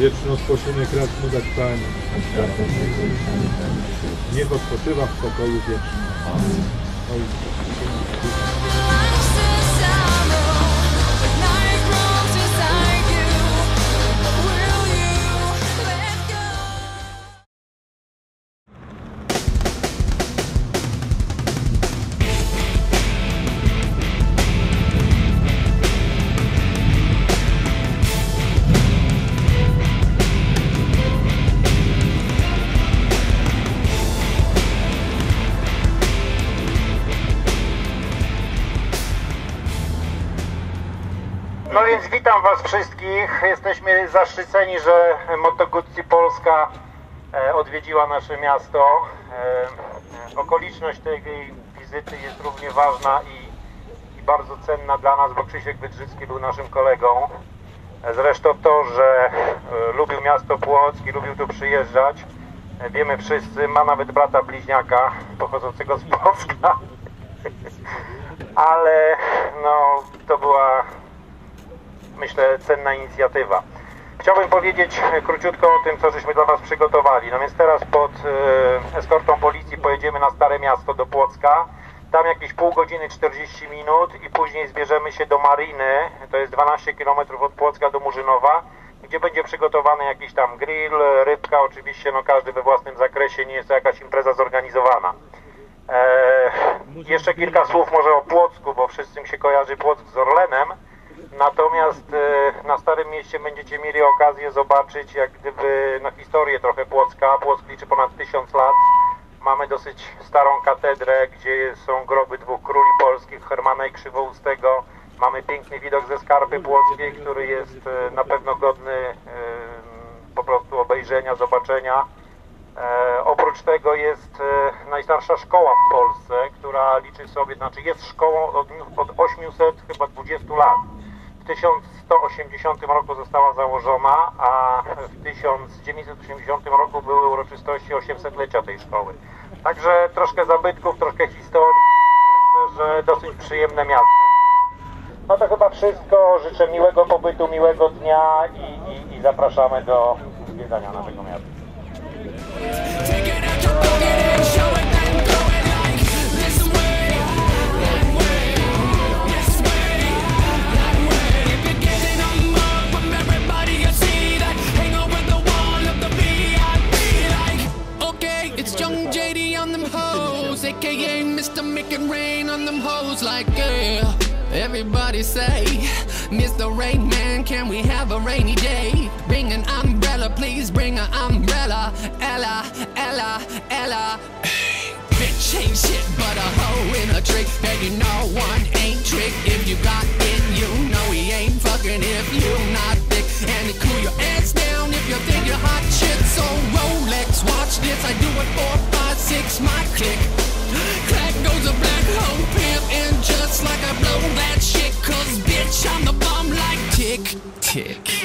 Wieczny odpoczynek racz dać Panie. Niech odpoczywa w pokoju wiecznym. No więc witam Was wszystkich. Jesteśmy zaszczyceni, że Moto Guzzi Polska e, odwiedziła nasze miasto. E, Okoliczność tej wizyty jest równie ważna i, i bardzo cenna dla nas, bo Krzysiek Wydrzycki był naszym kolegą. E, Zresztą to, że lubił miasto Płock i lubił tu przyjeżdżać, wiemy wszyscy. Ma nawet brata bliźniaka pochodzącego z Płocka. Ale no, to była myślę, cenna inicjatywa. Chciałbym powiedzieć króciutko o tym, co żeśmy dla Was przygotowali. No więc teraz pod e, eskortą policji pojedziemy na Stare Miasto do Płocka. Tam jakieś pół godziny, 40 minut i później zbierzemy się do Mariny, to jest 12 km od Płocka do Murzynowa, gdzie będzie przygotowany jakiś tam grill, rybka, oczywiście no każdy we własnym zakresie, nie jest to jakaś impreza zorganizowana. E, jeszcze kilka słów może o Płocku, bo wszyscy mi się kojarzy Płock z Orlenem. Natomiast e, na Starym Mieście będziecie mieli okazję zobaczyć jak gdyby no, historię trochę Płocka. Płock liczy ponad tysiąc lat. Mamy dosyć starą katedrę, gdzie są groby dwóch króli polskich, Hermana i Krzywoustego. Mamy piękny widok ze Skarpy Płockiej, który jest e, na pewno godny e, po prostu obejrzenia, zobaczenia. Oprócz tego jest najstarsza szkoła w Polsce, która liczy sobie, znaczy jest szkołą od, od 800 chyba 20 lat. W 1180 roku została założona, a w 1980 roku były uroczystości 800-lecia tej szkoły. Także troszkę zabytków, troszkę historii. Myślę, że dosyć przyjemne miasto. No to chyba wszystko. Życzę miłego pobytu, miłego dnia i, i, i zapraszamy do zwiedzania naszego miasta. Everybody say, Mr. Rain Man, can we have a rainy day? Bring an umbrella, please bring an umbrella. Ella, Ella, Ella. Bitch ain't shit but a hoe in a trick. And you know one ain't trick. If you got it, you know he ain't fucking if you not thick. And cool your ass down if you think you're hot shit. So Rolex, watch this. I do it four, five, six, my click. Tick.